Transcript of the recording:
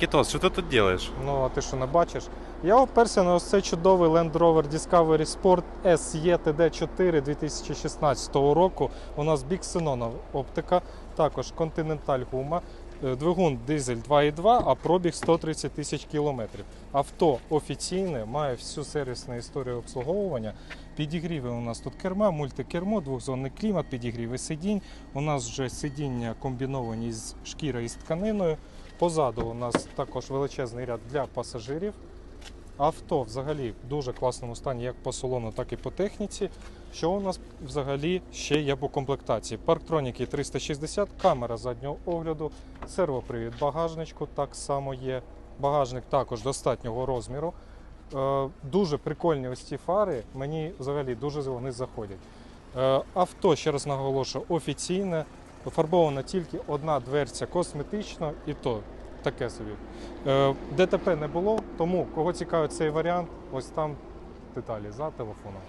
Китос, що ти тут робиш? Ну, а ти що не бачиш? Я оперся на ось цей чудовий Land Rover Discovery Sport SE TD4 2016 року. У нас бік біксенонова оптика, також Continental гума, двигун дизель 2.2, а пробіг 130 тисяч кілометрів. Авто офіційне, має всю сервісну історію обслуговування. Підігріви у нас тут керма, мультикермо, двохзонний клімат, підігріви сидінь. У нас вже сидіння комбіновані з шкірою і з тканиною. Позаду у нас також величезний ряд для пасажирів. Авто взагалі в дуже класному стані як по салону, так і по техніці. Що у нас взагалі ще є по комплектації? Парктроніки 360, камера заднього огляду, сервопривід багажничку так само є. Багажник також достатнього розміру. Е, дуже прикольні ось ці фари. Мені взагалі дуже вони заходять. Е, авто, ще раз наголошую, офіційне. Фарбована тільки одна дверця косметично, і то таке собі. Е, ДТП не було, тому кого цікавить цей варіант, ось там деталі за телефоном.